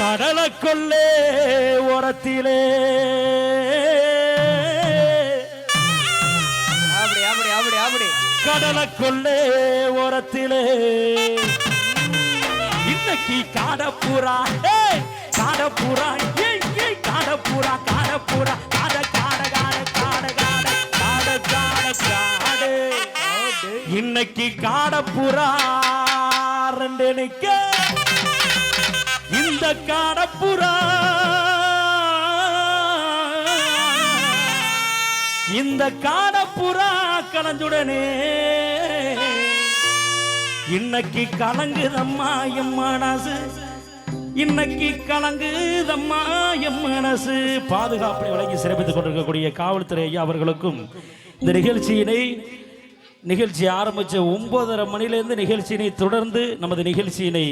கடலை கொள்ளே ஓரத்திலே. அப்படி அப்படி அப்படி அப்படி கடலை கொள்ளே ஓரத்திலே. இன்னைக்கு காடப்புறா காடப்புறா காடப்புறா காடப்புறா காட காட காட காட காட காட காட காடு. இன்னைக்கு காடப்புறா ரெண்டு நிக்க. இந்த காடப்புறா. இந்த காடப்புறா கலஞ்சுடனே. இன்னைக்கு கலங்குதம்மா என் மனசு. இன்னைக்கு கலங்குதம்மா என் மனசு. பாதுகாப்பை வழங்கி சிறப்பித்துக் கொண்டிருக்கக்கூடிய காவல்துறை ஐயா அவர்களுக்கும் இந்த நிகழ்ச்சியினை நிகழ்ச்சி ஆரம்பித்த ஒன்பதரை மணிலேருந்து நிகழ்ச்சியினை தொடர்ந்து நமது நிகழ்ச்சியினை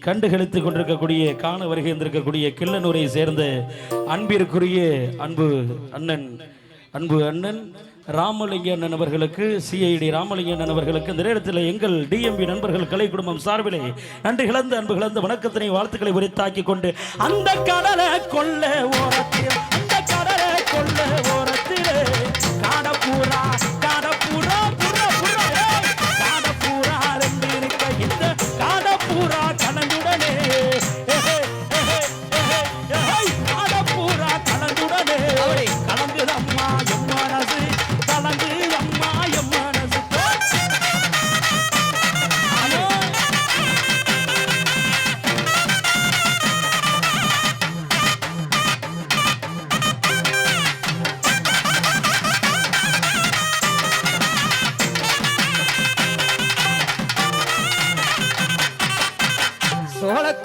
கண்டுகளித்து கொண்டிருக்கக்கூடிய காண வருகை இருந்திருக்கக்கூடிய கிள்ளனூரை சேர்ந்த அன்பிற்குரிய அன்பு அண்ணன் அன்பு அண்ணன் ராமலிங்க அண்ணன் அவர்களுக்கு சிஐடி ராமலிங்க அண்ணன் அவர்களுக்கு இந்த நேரத்தில் எங்கள் டிஎம்பி நண்பர்கள் கலை குடும்பம் சார்பிலே நன்றி கலந்து அன்பு கலந்து வணக்கத்தினை வாழ்த்துக்களை உரித்தாக்கி கொண்டு அந்த கடலை கொள்ள ஓரத்தில்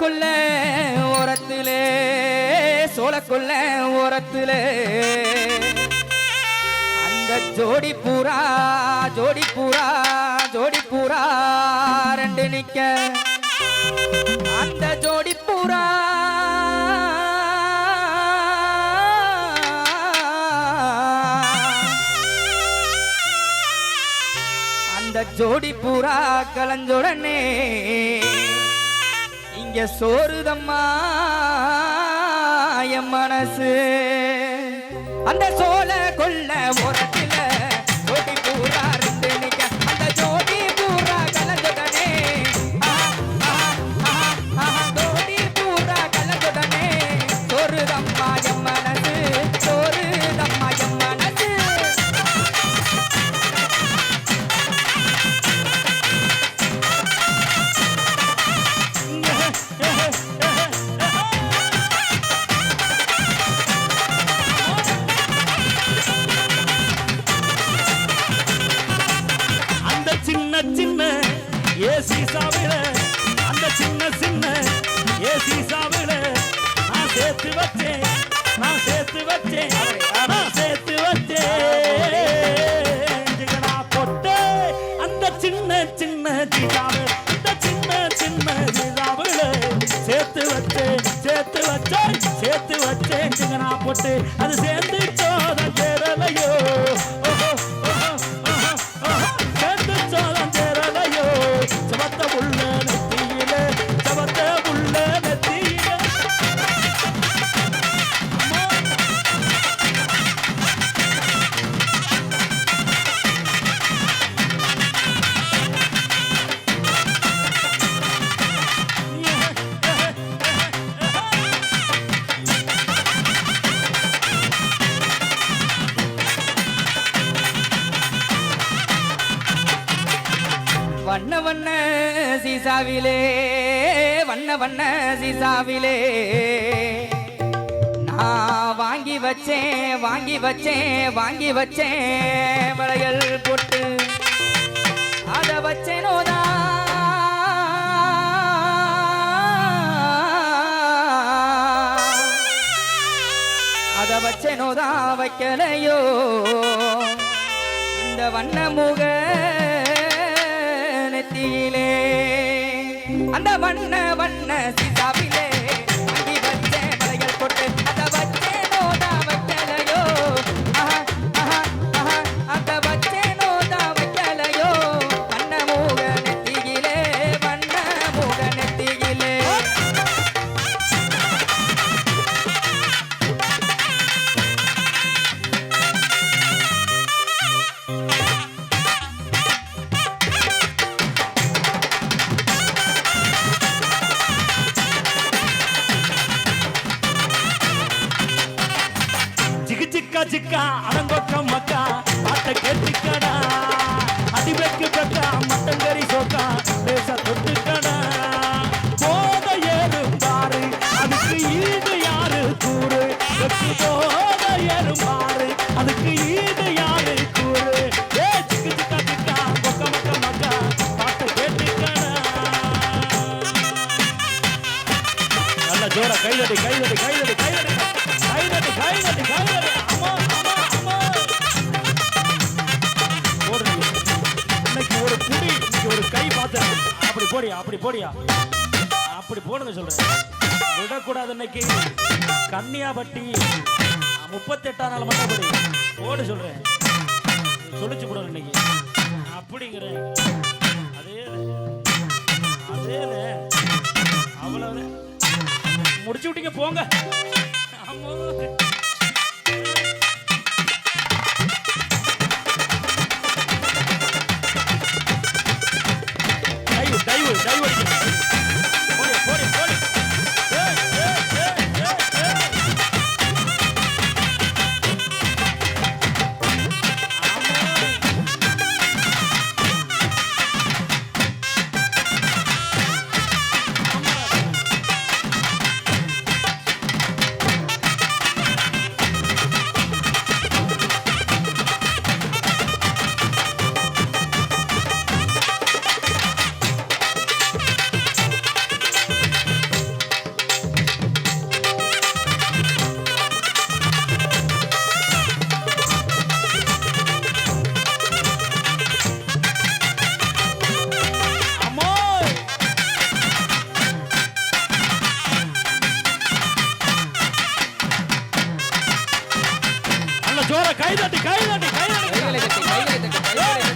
சோளக்குள்ள ஓரத்திலே சோளக்குள்ள ஓரத்திலே. அந்த ஜோடி பூரா ஜோடி பூரா ஜோடி பூரா ரெண்டு நிக்க. அந்த ஜோடி பூரா. அந்த ஜோடி பூரா கலஞ்சுடனே. இங்க சோறுதம்மா என் மனசு. அந்த சோழ கொள்ள உரத்தில் ஜோடி பூரா ரெண்டு நிக்க. அந்த ஜோடி பூரா கலந்துடனே ஜோடி பூரா கலந்துடனே சோறுதம்மா நான் போட்டு அது சேர்ந்து சோதம் கேரளையோ சீசாவிலே வண்ண வண்ண சீசாவிலே. நான் வாங்கி வச்சேன் வாங்கி வச்சேன் வாங்கி வச்சேன். வளையல் போட்டு அதை வச்சேனோதா அதை வச்சேனோதா வைக்கலையோ. இந்த வண்ண முக நெத்தியிலே. அந்த வண்ண வண்ண சிக்கா சிக்கா அடங்கொக்கம் மக்கா பாட்ட கேட்டுக்கடா. அடிவைக்கு பெக்கா மட்டங்கரி சோக்கா போடியா? அப்படி போடியா? அப்படி போடுங்க சொல்றேன். விடக்கூடாது இன்னைக்கு. கன்னியாபட்டி முப்பத்தெட்டாம் நாள் மட்டும் படி. போடு சொல்றேன். சொல்லிச்சு போடுறேன் இன்னைக்கு. அப்படிங்கிறேன். அதே அதே அவ்வளவு முடிச்சு விட்டீங்க போங்க. ஆமா. தட்டி கை தட்டி கை தட்டி. கைகளை தட்டி கைகளை தட்டி கைகளை